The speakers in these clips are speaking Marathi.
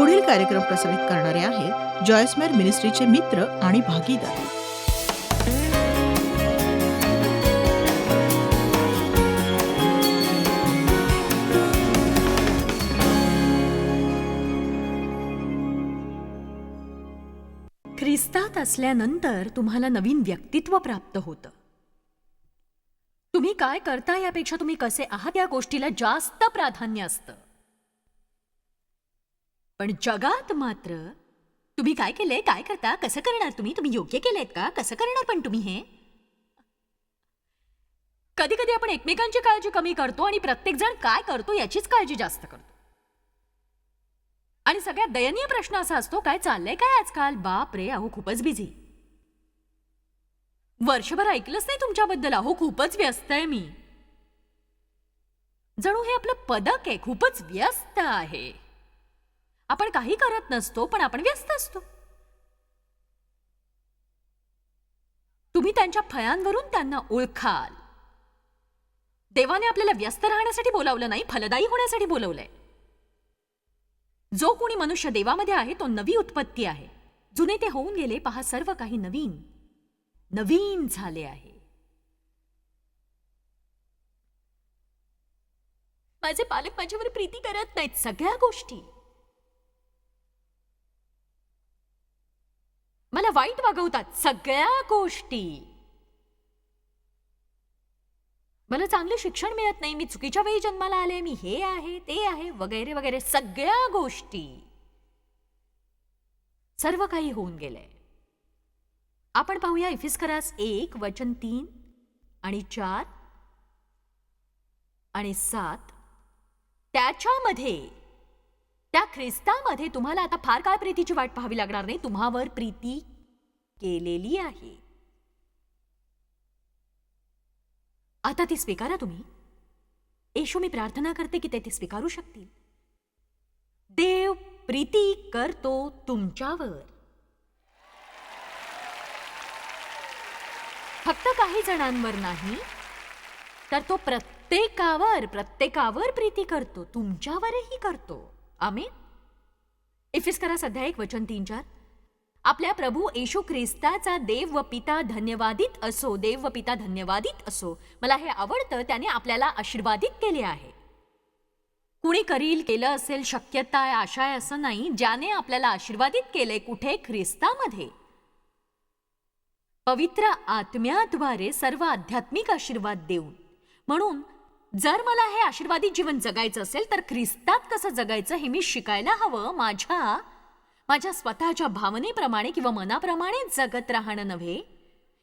पुढील कार्यक्रम प्रसारित करणारे आहेत जॉयस्मेर मिनिस्ट्रीचे मित्र आणि भागीदार. ख्रिस्तात असल्यानंतर तुम्हाला नवीन व्यक्तित्व प्राप्त होतं. तुम्ही काय करता यापेक्षा तुम्ही कसे आहात या गोष्टीला जास्त प्राधान्य असतं. पण जगात मात्र तुम्ही काय केलंय? काय करता? कसं करणार तुम्ही? तुम्ही योग्य केलंयत का? कसं करणार पण तुम्ही हे? कधी कधी आपण एकमेकांची काळजी कमी करतो आणि प्रत्येक जण काय करतो याचीच काळजी जास्त करतो. आणि सगळ्यात दयनीय प्रश्न असा असतो काय चाललंय काय आजकाल? बाप रे अहो खूपच बिझी वर्षभर ऐकलंच नाही तुमच्याबद्दल अहो खूपच व्यस्त आहे मी. जणू हे आपलं पदक आहे खूपच व्यस्त आहे. आपण काही करत नसतो पण आपण व्यस्त असतो. तुम्ही त्यांच्या फळांवरून त्यांना ओळखाल. देवाने आपल्याला व्यस्त राहण्यासाठी बोलावलं नाही फलदायी होण्यासाठी बोलवलंय. जो कोणी मनुष्य देवामध्ये आहे तो नवी उत्पत्ती आहे. जुने ते होऊन गेले पहा सर्व काही नवीन. नवीन झाले आहे. माझे पालक माझ्यावर प्रीती करत नाहीत सगळ्या गोष्टी. मला वाईट वागवतात सगळ्या गोष्टी. मला चांगलं शिक्षण मिळत नाही मी चुकीच्या वेळी जन्माला आले मी हे आहे ते आहे वगैरे वगैरे सगळ्या गोष्टी. सर्व काही होऊन गेलंय. आपण पाहूया इफिस्करास एक वचन तीन आणि चार आणि सात. त्याच्यामध्ये त्या ख्रिस्तामध्ये तुम्हाला आता फार काळ प्रीतीची वाट पाहावी लागणार नाही. तुम्हावर प्रीती केलेली आहे. आता ती स्वीकारा तुम्ही. येशू मी प्रार्थना करते की ते ती स्वीकारू शकतील. देव प्रीती करतो तुमच्यावर. फक्त काही जणांवर नाही तर तो प्रत्येकावर प्रत्येकावर प्रीती करतो तुमच्यावरही करतो. आम्ही इफिस्करा सध्या एक वचन तीन चार. आपल्या प्रभू येशू ख्रिस्ताचा देव व पिता धन्यवादित असो देव व पिता धन्यवादित असो. मला हे आवडतं त्याने आपल्याला आशीर्वादित केले आहे. कुणी करील केलं असेल शक्यता आहे आशा आहे असं नाही ज्याने आपल्याला आशीर्वादित केले कुठे? ख्रिस्तामध्ये. पवित्र आत्म्याद्वारे सर्व आध्यात्मिक आशीर्वाद देऊन. म्हणून जर मला हे आशीर्वादित जीवन जगायचं असेल तर ख्रिस्तात कसं जगायचं हे मी शिकायला हवं. माझ्या माझ्या स्वतःच्या भावनेप्रमाणे किंवा मनाप्रमाणे जगत राहणं नव्हे.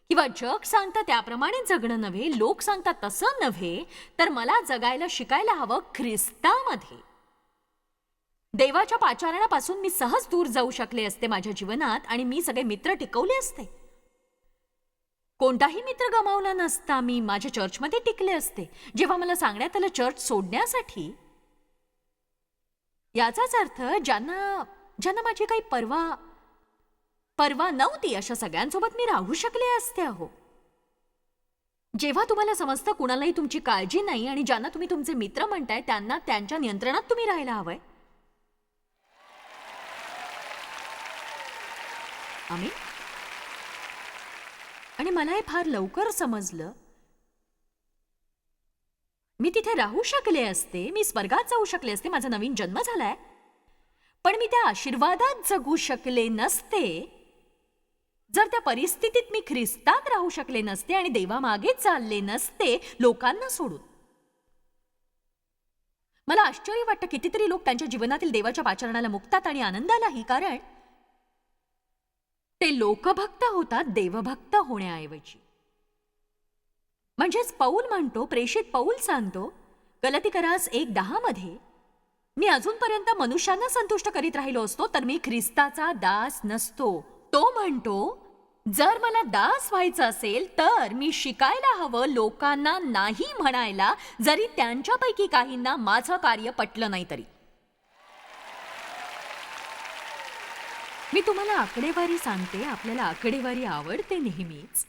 किंवा जग सांगतं त्याप्रमाणे जगणं नव्हे लोक सांगतात तसं नव्हे तर मला जगायला शिकायला हवं ख्रिस्तामध्ये. देवाच्या पाचारणापासून मी सहज दूर जाऊ शकले असते माझ्या जीवनात आणि मी सगळे मित्र टिकवले असते. कोणताही मित्र गमावला नसता मी माझ्या चर्चमध्ये टिकले असते. जेव्हा मला सांगण्यात आलं चर्च सोडण्यासाठी याचाच अर्थ ज्यांना ज्यांना माझी काही परवा परवा नव्हती अशा सगळ्यांसोबत मी राहू शकले असते अहो. जेव्हा तुम्हाला समजतं कुणालाही तुमची काळजी नाही आणि ज्यांना तुम्ही तुमचे मित्र म्हणताय त्यांना त्यांच्या नियंत्रणात तुम्ही राहायला हवंय. आम्ही आणि मला हे फार लवकर समजलं. मी तिथे राहू शकले असते मी स्वर्गात जाऊ शकले असते माझा नवीन जन्म झालाय. पण मी त्या आशीर्वादात जगू शकले नसते. जर त्या परिस्थितीत मी ख्रिस्तात राहू शकले नसते आणि देवामागे चालले नसते लोकांना सोडून. मला आश्चर्य वाटतं कितीतरी लोक त्यांच्या जीवनातील देवाच्या पाचरणाला मुक्तात आणि आनंदालाही कारण ते लोकभक्त होतात देवभक्त होण्याऐवजी. म्हणजेच पौल म्हणतो प्रेषित पौल सांगतो गलतीकरास एक दहा मध्ये मी अजूनपर्यंत मनुष्यांना संतुष्ट करीत राहिलो असतो तर मी ख्रिस्ताचा दास नसतो. तो म्हणतो जर मला दास व्हायचं असेल तर मी शिकायला हवं लोकांना नाही म्हणायला जरी त्यांच्यापैकी काहींना माझं कार्य पटलं नाही तरी. मी तुम्हाला आकडेवारी सांगते. आपल्याला आकडेवारी आवडते नेहमीच.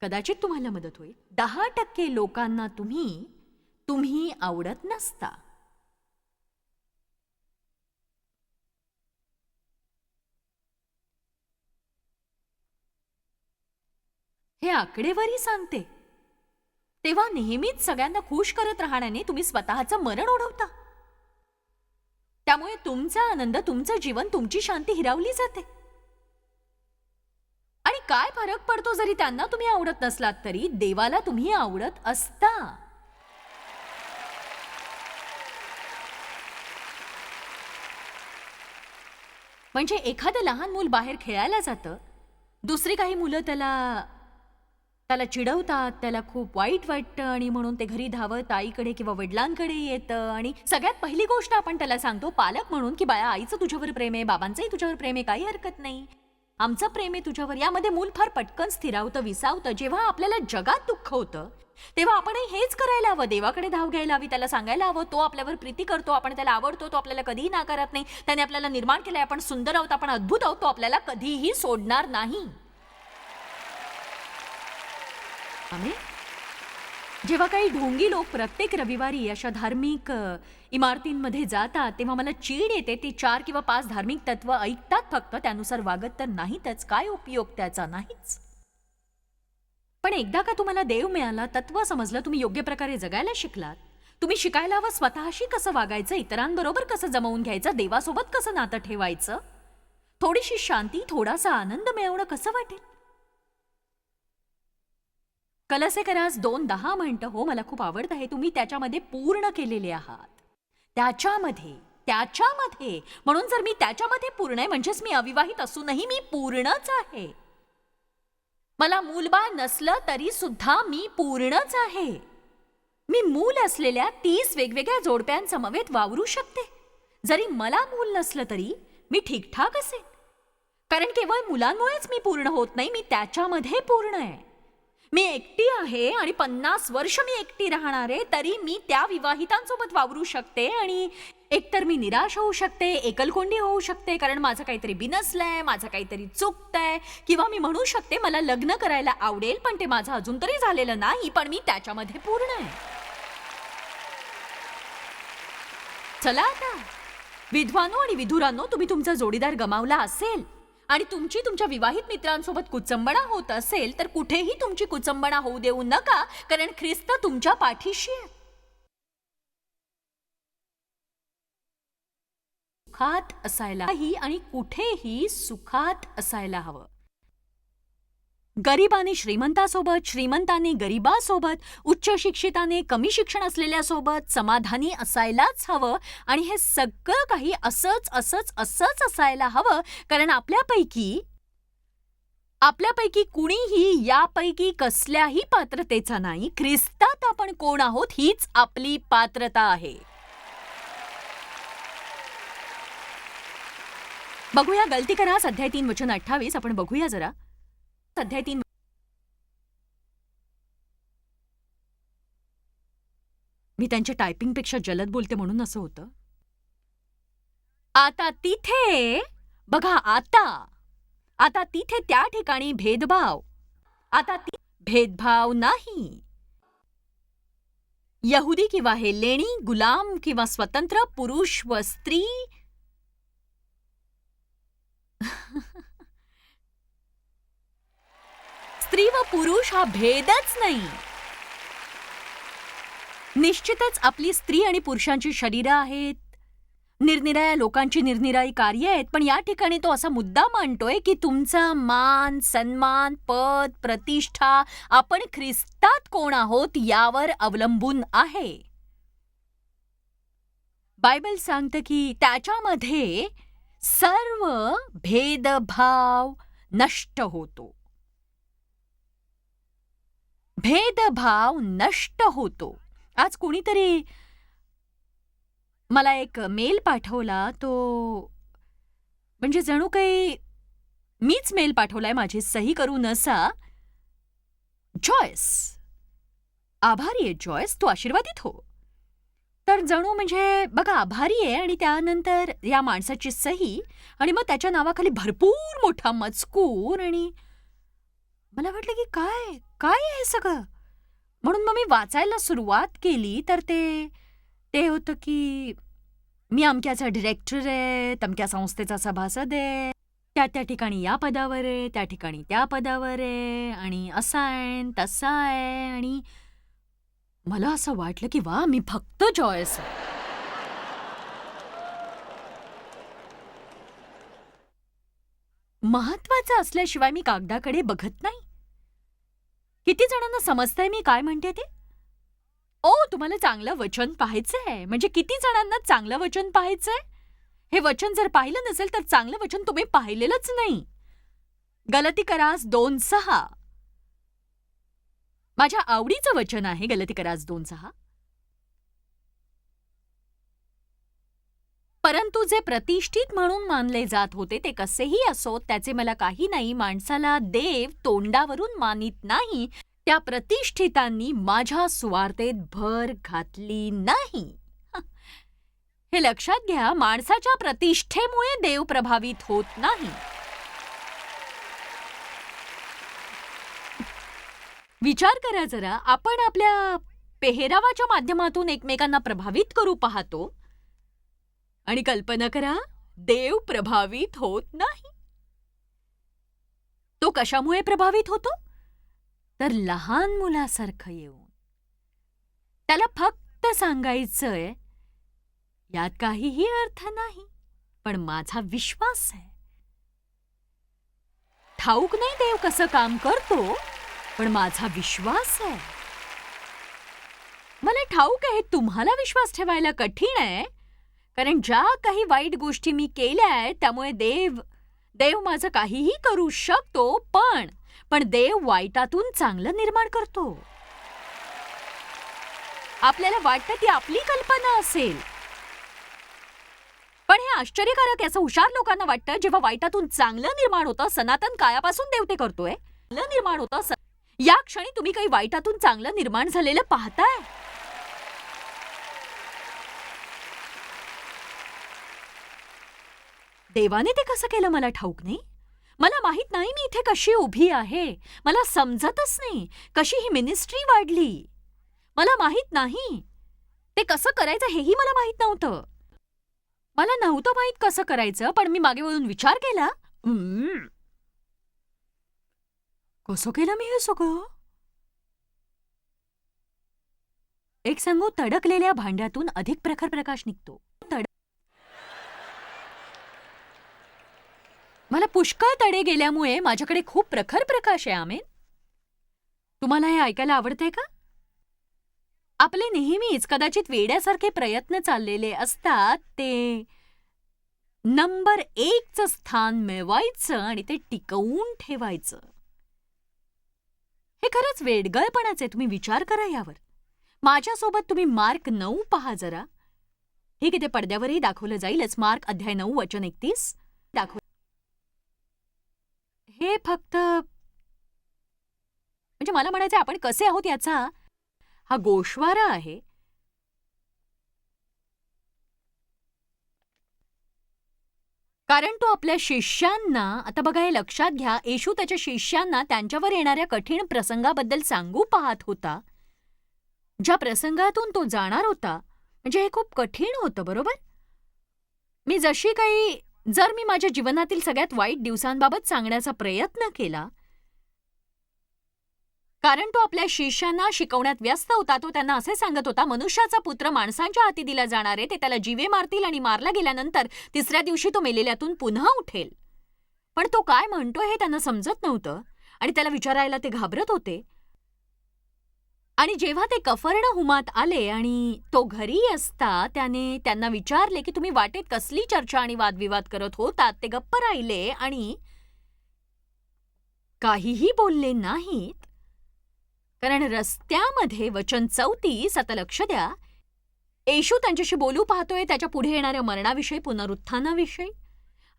कदाचित तुम्हाला मदत होईल. दहा टक्के लोकांना तुम्ही तुम्ही आवडत नसता. हे आकडेवारी सांगते. तेव्हा नेहमीच सगळ्यांना खुश करत राहण्याने तुम्ही स्वतःचं मरण ओढवता. त्यामुळे तुमचा आनंद तुमचं जीवन तुमची शांती हिरावली जाते. आणि काय फरक पडतो जरी त्यांना तुम्ही आवडत नसलात तरी देवाला तुम्ही आवडत असता. म्हणजे एखादं लहान मूल बाहेर खेळायला जातं दुसरी काही मुलं त्याला त्याला चिडवतात त्याला खूप वाईट वाटतं आणि म्हणून ते घरी धावत आईकडे किंवा वडिलांकडे येतं. आणि सगळ्यात पहिली गोष्ट आपण त्याला सांगतो पालक म्हणून की बाळा आईचं तुझ्यावर प्रेम आहे बाबांचंही तुझ्यावर प्रेम आहे काही हरकत नाही. आमचं प्रेम आहे तुझ्यावर. यामध्ये मूल फार पटकन स्थिरावतं विसावतं. जेव्हा आपल्याला जगात दुःख होतं तेव्हा आपणही हेच करायला हवं. देवाकडे धाव घ्यायला हवी त्याला सांगायला हवं. तो आपल्यावर प्रीती करतो आपण त्याला आवडतो तो आपल्याला कधीही नाकारत नाही. त्याने आपल्याला निर्माण केलंय आपण सुंदर आहोत आपण अद्भुत आहोत तो आपल्याला कधीही सोडणार नाही. आम्ही जेव्हा काही ढोंगी लोक प्रत्येक रविवारी अशा धार्मिक इमारतींमध्ये जातात तेव्हा मला चीड येते. ते चार किंवा पाच धार्मिक तत्व ऐकतात फक्त. त्यानुसार वागत तर नाहीतच. काय उपयोग त्याचा? नाहीच. पण एकदा का तुम्हाला देव मिळाला तत्व समजलं तुम्ही योग्य प्रकारे जगायला शिकलात. तुम्ही शिकायला हवं स्वतःशी कसं वागायचं इतरांबरोबर कसं जमवून घ्यायचं देवासोबत कसं नातं ठेवायचं? थोडीशी शांती थोडासा आनंद मिळवणं कसं वाटेल? कलसेकरास दोन दहा म्हणतं हो मला खूप आवडत आहे तुम्ही त्याच्यामध्ये पूर्ण केलेले आहात. त्याच्यामध्ये त्याच्यामध्ये. म्हणून जर मी त्याच्यामध्ये पूर्ण आहे म्हणजेच मी अविवाहित असूनही मी पूर्णच आहे. मला मूलबाळ नसलं तरी सुद्धा मी पूर्णच आहे. मी मूल असलेल्या तीस वेगवेगळ्या जोडप्यांसमवेत वावरू शकते. जरी मला मूल नसलं तरी मी ठीकठाक असेन. कारण केवळ मुलांमुळेच मी पूर्ण होत नाही मी त्याच्यामध्ये पूर्ण आहे. मी एकटी आहे आणि पन्नास वर्ष मी एकटी राहणार आहे तरी मी त्या विवाहितांसोबत वावरू शकते आणि एकतर मी निराश होऊ शकते एकलकोंडी होऊ शकते कारण माझं काहीतरी बिनसलंय माझं काहीतरी चुकतंय किंवा मी म्हणू शकते मला लग्न करायला आवडेल पण ते माझं अजून तरी झालेलं नाही पण मी त्याच्यामध्ये पूर्ण आहे. चला आता. विद्वानो आणि विधुरांनो तुम्ही तुमचा जोडीदार गमावला असेल आणि तुमची तुमच्या विवाहित मित्रांसोबत कुचंबणा होत असेल तर कुठेही तुमची कुचंबणा होऊ देऊ नका कारण ख्रिस्त तुमच्या पाठीशी आहे. सुखात असायला ही आणि कुठेही सुखात असायला हवं. गरिबाने श्रीमंतासोबत श्रीमंताने गरिबासोबत उच्च शिक्षिताने कमी शिक्षण असलेल्यासोबत समाधानी असायलाच हवं आणि हे सगळं काही असंच असंच असंच असायला हवं. कारण आपल्यापैकी आपल्यापैकी कुणीही यापैकी कसल्याही पात्रतेचा नाही. ख्रिस्तात आपण कोण आहोत हीच आपली पात्रता आहे. बघूया गलती करा. सध्या तीन वचन अठ्ठावीस. आपण बघूया जरा. सध्या तीन मी त्यांच्या टायपिंगपेक्षा जलद बोलते म्हणून असं होतं. आता तिथे बघा आता आता तिथे त्या ठिकाणी भेदभाव आता ती भेदभाव नाही. यहुदी किंवा हेलेणी गुलाम किंवा स्वतंत्र पुरुष व स्त्री स्त्री व पुरुष हा भेदच नाही. निश्चितच आपली स्त्री आणि पुरुषांची शरीरं आहेत. निरनिराळ्या लोकांची निरनिराळी कार्य आहेत पण या ठिकाणी तो असा मुद्दा मांडतोय की तुमचा मान सन्मान पद प्रतिष्ठा आपण ख्रिस्तात कोण आहोत यावर अवलंबून आहे. बायबल सांगतं की त्याच्यामध्ये सर्व भेदभाव नष्ट होतो. भेदभाव नष्ट होतो. आज कुणीतरी मला एक मेल पाठवला तो म्हणजे जणू काही मीच मेल पाठवलाय माझी सही करू नसा. जॉयस. आभारी आहे जॉयस तू आशीर्वादित हो. तर जणू म्हणजे बघा आभारी आहे आणि त्यानंतर या माणसाची सही आणि मग त्याच्या नावाखाली भरपूर मोठा मजकूर आणि मला वाटलं की काय काय आहे सगळं? म्हणून मग मी वाचायला सुरुवात केली तर ते ते होतं की मी अमक्याचा डिरेक्टर आहे तमक्या संस्थेचा सभासद आहे त्या त्या ठिकाणी या पदावर आहे त्या ठिकाणी त्या पदावर आहे आणि असा आहे तसा आहे आणि मला असं वाटलं की वा मी फक्त जॉयस आहे. महत्वाचं असल्याशिवाय मी कागदाकडे बघत नाही. किती जणांना समजतंय मी काय म्हणते ते? ओ तुम्हाला चांगलं वचन पाहायचंय. म्हणजे किती जणांना चांगलं वचन पाहायचंय? हे वचन जर पाहिलं नसेल तर चांगलं वचन तुम्ही पाहिलेलंच नाही. गलती करास दोन सहा. माझ्या आवडीचं वचन आहे गलती करास दोन सहा. परंतु जे प्रतिष्ठित म्हणून मानले जात होते ते कसेही असोत त्याचे मला काही नाही. माणसाला देव तोंडावरून मानित नाही. त्या प्रतिष्ठितांनी माझ्या सुवार्तेत भर घातली नाही. हे लक्षात घ्या माणसाच्या प्रतिष्ठेमुळे देव प्रभावित होत नाही. विचार करा जरा. आपण आपल्या पेहरावाच्या माध्यमातून एकमेकांना प्रभावित करू पाहतो. आणि कल्पना करा देव प्रभावित होत नाही. तो कशामुळे प्रभावित होतो? तर लहान मुलासारखं येऊन. त्याला फक्त सांगायचंय यात काहीही अर्थ नाही पण माझा विश्वास आहे. ठाऊक नाही देव कसं काम करतो पण माझा विश्वास आहे. मला ठाऊक आहे तुम्हाला विश्वास ठेवायला कठीण आहे कारण ज्या काही वाईट गोष्टी मी केल्या आहेत त्यामुळे देव देव माझं काहीही करू शकतो पण पण देव वाईटातून चांगलं निर्माण करतो. आपल्याला वाटतं ती आपली कल्पना असेल. पण हे आश्चर्यकारक याचं हुशार लोकांना वाटतं जेव्हा वाईटातून चांगलं निर्माण होतं सनातन कायापासून देव ते करतोय. चांगलं निर्माण होतं या क्षणी तुम्ही काही वाईटातून चांगलं निर्माण झालेलं पाहताय? देवाने ते कसं केलं मला ठाऊक नाही? मला माहीत नाही मी इथे कशी उभी आहे. मला समजतच नाही कशी ही मिनिस्ट्री वाढली. मला माहीत नाही. ते कसं करायचं हेही मला माहीत नव्हतं. मला नव्हतं माहीत कसं करायचं पण मी मागे वळून विचार केला. कसं केलं मी हे सगळं? एक सांगू तडकलेल्या भांड्यातून अधिक प्रखर प्रकाश निघतो. तड मला पुष्कळ तडे गेल्यामुळे माझ्याकडे खूप प्रखर प्रकाश आहे आमेन. तुम्हाला हे ऐकायला आवडतंय का? आपले नेहमीच कदाचित वेड्यासारखे प्रयत्न चाललेले असतात ते नंबर एकचं स्थान मिळवायचं आणि ते टिकवून ठेवायचं. हे खरंच वेडगळपणाच आहे. तुम्ही विचार करा यावर. माझ्यासोबत तुम्ही मार्क नऊ पहा जरा. ठीक आहे ते पडद्यावरही दाखवलं जाईलच. मार्क अध्याय नऊ वचन एकतीस दाखव हे फक्त म्हणजे मला म्हणायचं आपण कसे आहोत याचा हा गोशवारा आहे. कारण तो आपल्या शिष्यांना आता बघा हे लक्षात घ्या येशू त्याच्या शिष्यांना त्यांच्यावर येणाऱ्या कठीण प्रसंगाबद्दल सांगू पाहत होता. ज्या प्रसंगातून तो जाणार होता म्हणजे हे खूप कठीण होतं बरोबर? मी जशी काही जर मी माझ्या जीवनातील सगळ्यात वाईट दिवसांबाबत सांगण्याचा प्रयत्न केला कारण तो आपल्या शिष्यांना शिकवण्यात व्यस्त होता तो त्यांना असे सांगत होता मनुष्याचा पुत्र माणसांच्या हाती दिला जाणार आहे ते त्याला जीवे मारतील आणि मारला गेल्यानंतर तिसऱ्या दिवशी तो मेलेल्यातून पुन्हा उठेल. पण तो काय म्हणतोय हे त्यांना समजत नव्हतं आणि त्याला विचारायला ते घाबरत होते. आणि जेव्हा ते कफर्ण हुमात आले आणि तो घरी असता त्याने त्यांना विचारले की तुम्ही वाटेत कसली चर्चा आणि वादविवाद करत होतात? ते गप्प राहिले आणि काहीही बोलले नाहीत. कारण रस्त्यामध्ये वचन चौतीस आता लक्ष द्या. येशू त्यांच्याशी बोलू पाहतोय त्याच्या पुढे येणाऱ्या मरणाविषयी पुनरुत्थानाविषयी.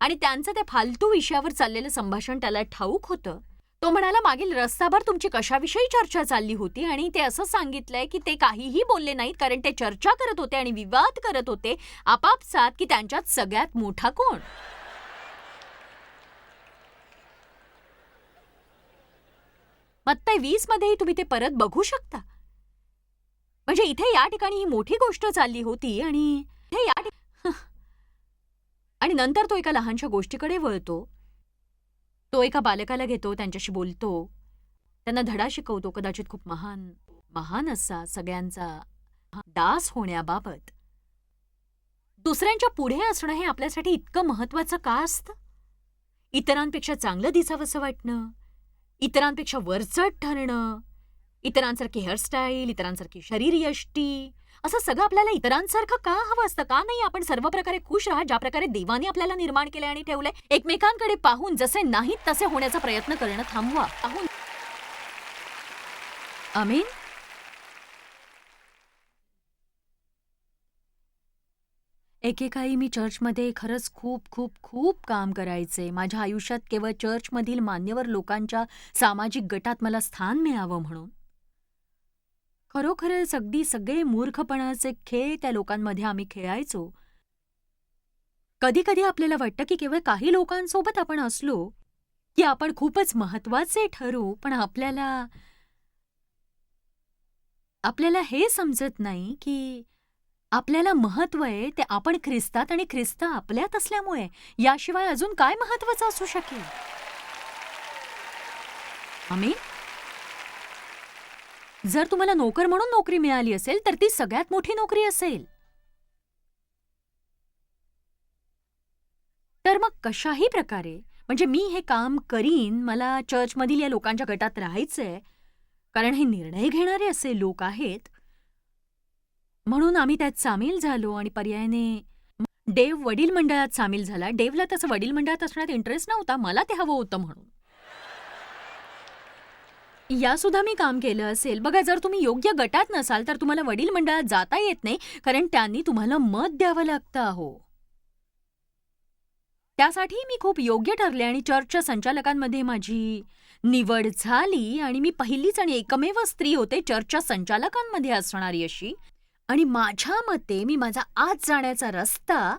आणि त्यांचं त्या फालतू विषयावर चाललेलं संभाषण त्याला ठाऊक होतं. तो म्हणाला मागील रस्ताभर तुमची कशाविषयी चर्चा चालली होती? आणि ते असं सांगितलंय की ते काहीही बोलले नाहीत कारण ते चर्चा करत होते आणि विवाद करत होते. आपापसात की त्यांच्यात सगळ्यात मोठा कोण? मत्तय वीस मध्येही तुम्ही ते परत बघू शकता. म्हणजे इथे या ठिकाणी ही मोठी गोष्ट चालली होती आणि इथे या आणि नंतर तो एका लहानशा गोष्टीकडे वळतो. तो एका बालकाला घेतो त्यांच्याशी बोलतो. त्यांना धडा शिकवतो कदाचित खूप महान महान असा सगळ्यांचा दास होण्याबाबत. दुसऱ्यांच्या पुढे असणं हे आपल्यासाठी इतकं महत्वाचं का असतं? इतरांपेक्षा चांगलं दिसावंसं वाटणं? इतरांपेक्षा वरचढ ठरणं? इतरांसारखी हेअरस्टाईल इतरांसारखी शरीरयष्टी असं सगळं आपल्याला इतरांसारखं का हवं असतं? का नाही आपण सर्व प्रकारे खुश राहा ज्या प्रकारे देवाने आपल्याला निर्माण केले आणि ठेवलंय एकमेकांकडे पाहून जसे नाहीत तसे होण्याचा प्रयत्न करणं थांबवा. पाहून आमीन एकेकाळी मी चर्चमध्ये खरंच खूप खूप खूप काम करायचे. माझ्या आयुष्यात केवळ चर्चमधील मान्यवर लोकांच्या सामाजिक गटात मला स्थान मिळावं म्हणून. खरोखरच अगदी सगळे मूर्खपणाचे खेळ त्या लोकांमध्ये आम्ही खेळायचो. कधी कधी आपल्याला वाटतं की केवळ काही लोकांसोबत आपण असलो की आपण खूपच महत्त्वाचे ठरू पण आपल्याला आपल्याला हे समजत नाही की आपल्याला महत्त्व आहे ते आपण ख्रिस्तात आणि ख्रिस्त आपल्यात असल्यामुळे याशिवाय अजून काय महत्वाचं असू शकेल? आम्ही जर तुम्हाला नोकर म्हणून नोकरी मिळाली असेल तर ती सगळ्यात मोठी नोकरी असेल. तर मग कशाही प्रकारे म्हणजे मी हे काम करीन मला चर्चमधील या लोकांच्या गटात राहायचंय कारण हे निर्णय घेणारे असे लोक आहेत. म्हणून आम्ही त्यात सामील झालो आणि पर्यायाने डेव वडील मंडळात सामील झाला. डेवला तसं वडील मंडळात असण्यात इंटरेस्ट नव्हता. मला ते हवं होतं म्हणून. या सुद्धा मी काम केलं असेल. बघा जर तुम्ही योग्य गटात नसाल तर तुम्हाला वडील मंडळात जाता येत नाही कारण त्यांनी तुम्हाला मत द्यावं लागतं अहो. त्यासाठी मी खूप योग्य ठरले आणि चर्चच्या संचालकांमध्ये माझी निवड झाली आणि मी पहिलीच आणि एकमेव स्त्री होते चर्चच्या संचालकांमध्ये असणारी अशी. आणि माझ्या मते मी माझा आत जाण्याचा रस्ता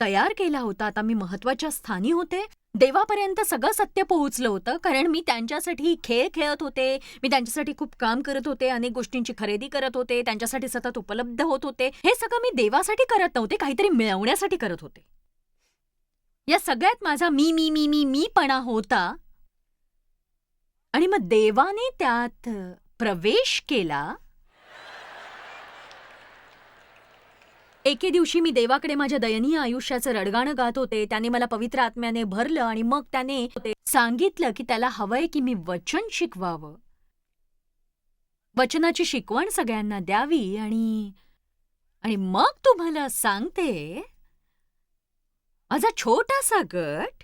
तयार केला होता. आता मी महत्त्वाच्या स्थानी होते. देवापर्यंत सगळं सत्य पोहोचलं होतं कारण मी त्यांच्यासाठी खेळ खेळत होते मी त्यांच्यासाठी खूप काम करत होते अनेक गोष्टींची खरेदी करत होते त्यांच्यासाठी सतत उपलब्ध होत होते. हे सगळं मी देवासाठी करत नव्हते काहीतरी मिळवण्यासाठी करत होते. या सगळ्यात माझा मी मी मी मी मीपणा होता. आणि मग देवाने त्यात प्रवेश केला. एके दिवशी मी देवाकडे माझ्या दयनीय आयुष्याचं रडगाणं गात होते. त्याने मला पवित्र आत्म्याने भरलं आणि मग त्याने सांगितलं की त्याला हवंय की मी वचन शिकवावं. वचनाची शिकवण सगळ्यांना द्यावी आणि आणि मग तुम्हाला सांगते माझा छोटासा गट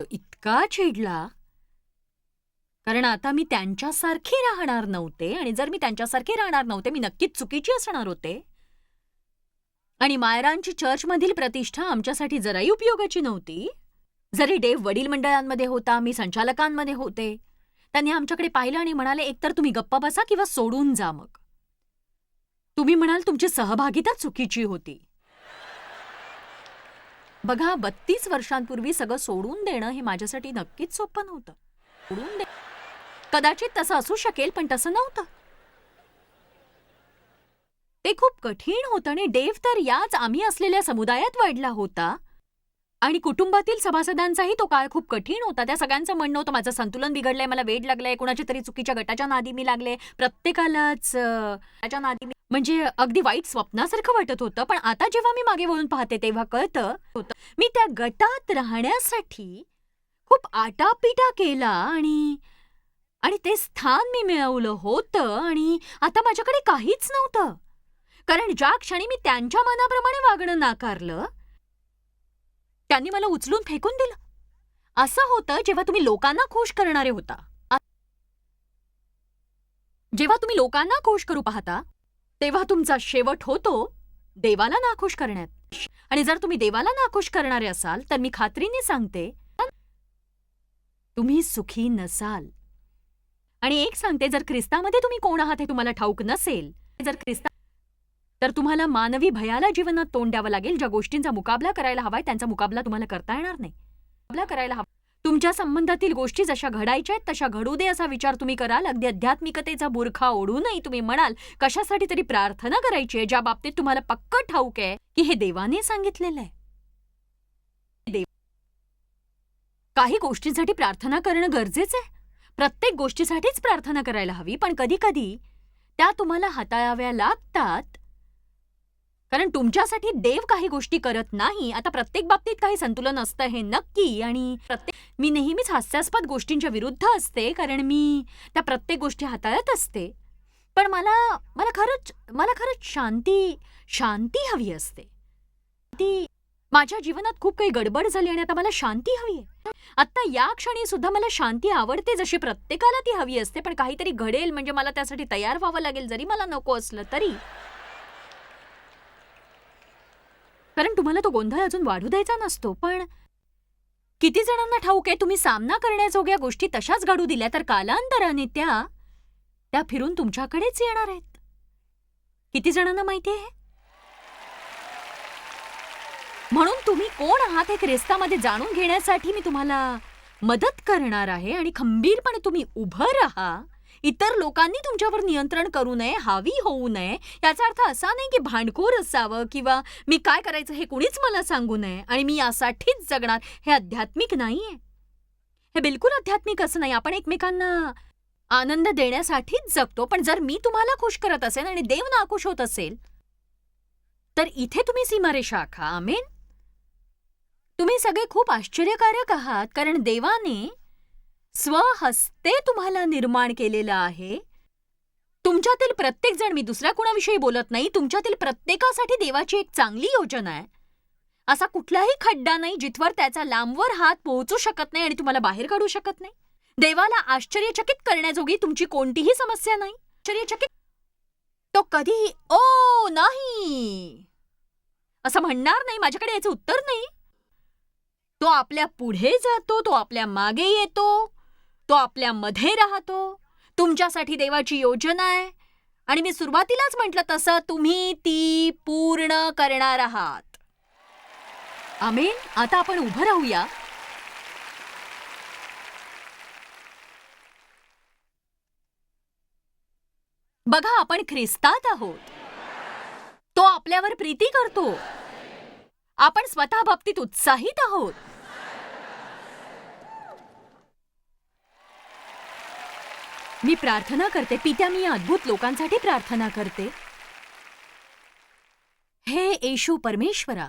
तो इतका चिडला. कारण आता मी त्यांच्यासारखी राहणार नव्हते आणि जर मी त्यांच्यासारखी राहणार नव्हते मी नक्कीच चुकीची असणार होते. आणि मायरांची चर्चमधील प्रतिष्ठा आमच्यासाठी जराही उपयोगाची नव्हती. जरी डेव वडील मंडळांमध्ये होता मी संचालकांमध्ये होते. त्यांनी आमच्याकडे पाहिलं आणि म्हणाले एकतर तुम्ही गप्पा बसा किंवा सोडून जा मग. तुम्ही म्हणाल तुमची सहभागिता चुकीची होती. बघा बत्तीस वर्षांपूर्वी सगळं सोडून देणं हे माझ्यासाठी नक्कीच सोपं नव्हतं. सोडून दे कदाचित तसं असू शकेल पण तसं नव्हतं. ते खूप कठीण होतं आणि डेव तर याच आम्ही असलेल्या समुदायात वाढला होता. आणि कुटुंबातील सभासदांचाही तो काळ खूप कठीण होता. त्या सगळ्यांचं म्हणणं होतं माझं संतुलन बिघडलंय मला वेड लागलंय कुणाच्या तरी चुकीच्या गटाच्या नादी मी लागले. प्रत्येकालाच त्याच्या नादी म्हणजे अगदी वाईट स्वप्नासारखं वाटत होतं पण आता जेव्हा मी मागे वळून पाहते तेव्हा कळतं होतं मी त्या गटात राहण्यासाठी खूप आटापिटा केला आणि आणि ते स्थान मी मिळवलं होतं आणि आता माझ्याकडे काहीच नव्हतं. कारण ज्या क्षणी मी त्यांच्या मनाप्रमाणे वागणं नाकारलं त्यांनी मला उचलून फेकून दिलं. असं होतं जेव्हा तुम्ही लोकांना खुश करणारे होता. जेव्हा तुम्ही लोकांना खुश करू पाहता तेव्हा तुमचा शेवट होतो देवाला नाखुश करण्यात. आणि जर तुम्ही देवाला नाखुश करणारे असाल तर मी खात्रीने सांगते तुम्ही सुखी नसाल. आणि एक सांगते जर ख्रिस्तामध्ये तुम्ही कोण आहात हे तुम्हाला ठाऊक नसेल जर ख्रिस्ता तर तुम्हाला मानवी भयाला जीवनात तोंड द्यावं लागेल. ज्या गोष्टींचा मुकाबला करायला हवाय त्यांचा मुकाबला तुम्हाला करता येणार नाही. मुकाबला करायला हवा. तुमच्या संबंधातील गोष्टी जशा घडायच्या आहेत तशा घडू दे असा विचार तुम्ही कराल. अगदी अध्यात्मिकतेचा बुरखा ओढूनही तुम्ही म्हणाल कशासाठी तरी प्रार्थना करायची आहे ज्या बाबतीत तुम्हाला पक्क ठाऊक आहे की हे देवाने सांगितलेलं आहे. देव काही गोष्टींसाठी प्रार्थना करणं गरजेचं आहे. प्रत्येक गोष्टीसाठीच प्रार्थना करायला हवी पण कधी कधी त्या तुम्हाला हाताळाव्या लागतात कारण तुमच्यासाठी देव काही गोष्टी करत नाही. आता प्रत्येक बाबतीत काही संतुलन असतं हे नक्की. आणि प्रत्येक मी नेहमीच हास्यास्पद गोष्टींच्या विरुद्ध असते कारण मी त्या प्रत्येक गोष्टी हाताळत असते. पण मला मला खरंच मला खरंच शांती शांती हवी असते. ती माझ्या जीवनात खूप काही गडबड झाली आणि आता मला शांती हवी आहे. आता या क्षणी सुद्धा मला शांती आवडते जशी प्रत्येकाला ती हवी असते. पण काहीतरी घडेल म्हणजे मला त्यासाठी तयार व्हावं लागेल जरी मला नको असलं तरी. कारण तुम्हाला तो गोंधळ अजून वाढू द्यायचा नसतो पण किती जणांना ठाऊक आहे तुम्ही सामना करण्याजोग्या गोष्टी तशाच घडू दिल्या तर कालांतराने त्या त्या फिरून तुमच्याकडेच येणार आहेत. किती जणांना माहिती आहे? म्हणून तुम्ही कोण आहात हे क्रेस्तामध्ये जाणून घेण्यासाठी मी तुम्हाला मदत करणार आहे आणि खंबीरपणे तुम्ही उभं राहा. इतर लोकांनी तुमच्यावर नियंत्रण करू नये हावी होऊ नये. याचा अर्थ असा नाही की भांडखोर असावं किंवा मी काय करायचं हे कुणीच मला सांगू नये आणि मी यासाठीच जगणार हे आध्यात्मिक नाहीये. हे बिलकुल आध्यात्मिक असं नाही. आपण एकमेकांना आनंद देण्यासाठीच जगतो. पण जर मी तुम्हाला खुश करत असेल आणि देव नाखुश होत असेल तर इथे तुम्ही सीमारेषा आखा. आमेन. तुम्ही सगळे खूप आश्चर्यकारक आहात. कारण देवाने स्वहस्ते तुम्हाला निर्माण केलेलं आहे. तुमच्यातील प्रत्येक जण मी दुसऱ्या कुणाविषयी बोलत नाही तुमच्यातील प्रत्येकासाठी देवाची एक चांगली योजना आहे. असा कुठलाही खड्डा नाही जिथवर त्याचा लांबवर हात पोहोचू शकत नाही आणि तुम्हाला बाहेर काढू शकत नाही. देवाला आश्चर्यचकित करण्याजोगी तुमची कोणतीही समस्या नाही. आश्चर्यचकित तो कधीही ओ नाही! असं म्हणणार नाही माझ्याकडे याचं उत्तर नाही. तो आपल्या पुढे जातो तो आपल्या मागे येतो. तो आपल्यामध्ये राहतो. तुमच्यासाठी देवाची योजना आहे. आणि मी सुरुवातीलाच म्हटलं तसं तुम्ही ती पूर्ण करणार आहात. आमेन आता आपण उभं राहूया. बघा आपण ख्रिस्तात आहोत. तो आपल्यावर प्रीती करतो. आपण स्वतः बाबतीत उत्साहित आहोत. मी प्रार्थना करते. पित्या मी अद्भुत लोकांसाठी प्रार्थना करते. हे येशू परमेश्वरा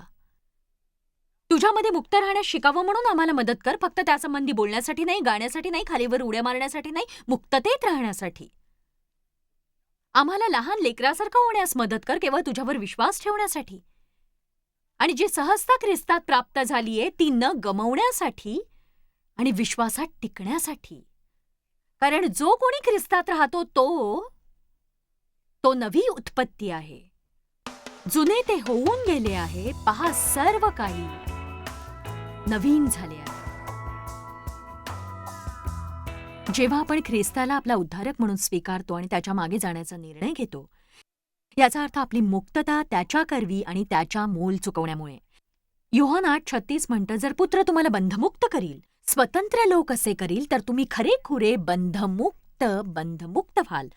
तुझ्यामध्ये मुक्त राहण्यास शिकावं म्हणून आम्हाला मदत कर. फक्त त्यासंबंधी बोलण्यासाठी नाही गाण्यासाठी नाही खालीवर उड्या मारण्यासाठी नाही मुक्ततेत राहण्यासाठी. आम्हाला लहान लेकरासारखं होण्यास मदत कर केवळ तुझ्यावर विश्वास ठेवण्यासाठी. आणि जी सहजता ख्रिस्तात प्राप्त झालीये ती न गमवण्यासाठी आणि विश्वासात टिकण्यासाठी. कारण जो कोणी ख्रिस्तात राहतो तो तो नवी उत्पत्ती आहे. जुने ते होऊन गेले आहे पहा सर्व काही नवीन झाले आहे. जेव्हा आपण ख्रिस्ताला आपला उद्धारक म्हणून स्वीकारतो आणि त्याच्यामागे जाण्याचा निर्णय घेतो याचा अर्थ आपली मुक्तता त्याच्या करवी आणि त्याच्या मोल चुकवण्यामुळे. योहन आठ छत्तीस म्हणतं जर पुत्र तुम्हाला बंधमुक्त करील स्वतंत्र लोक असे करील तर तुम्ही खरेखुरे बंधमुक्त बंधमुक्त व्हाल.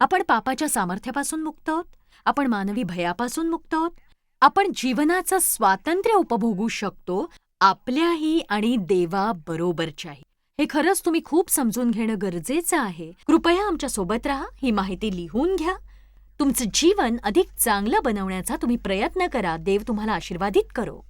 आपण पापाच्या सामर्थ्यापासून मुक्त आहोत. आपण मानवी भयापासून मुक्त आहोत. आपण जीवनाचं स्वातंत्र्य उपभोगू शकतो आपल्याही आणि देवाबरोबरच्याही हे खरंच तुम्ही खूप समजून घेणं गरजेचं आहे. कृपया आमच्यासोबत राहा. ही माहिती लिहून घ्या. तुमचं जीवन अधिक चांगलं बनवण्याचा तुम्ही प्रयत्न करा. देव तुम्हाला आशीर्वादित करो.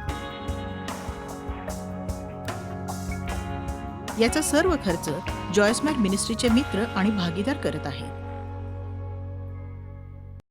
याचा सर्व खर्च जॉयस्मॅक मिनिस्ट्रीचे मित्र आणि भागीदार करत आहेत.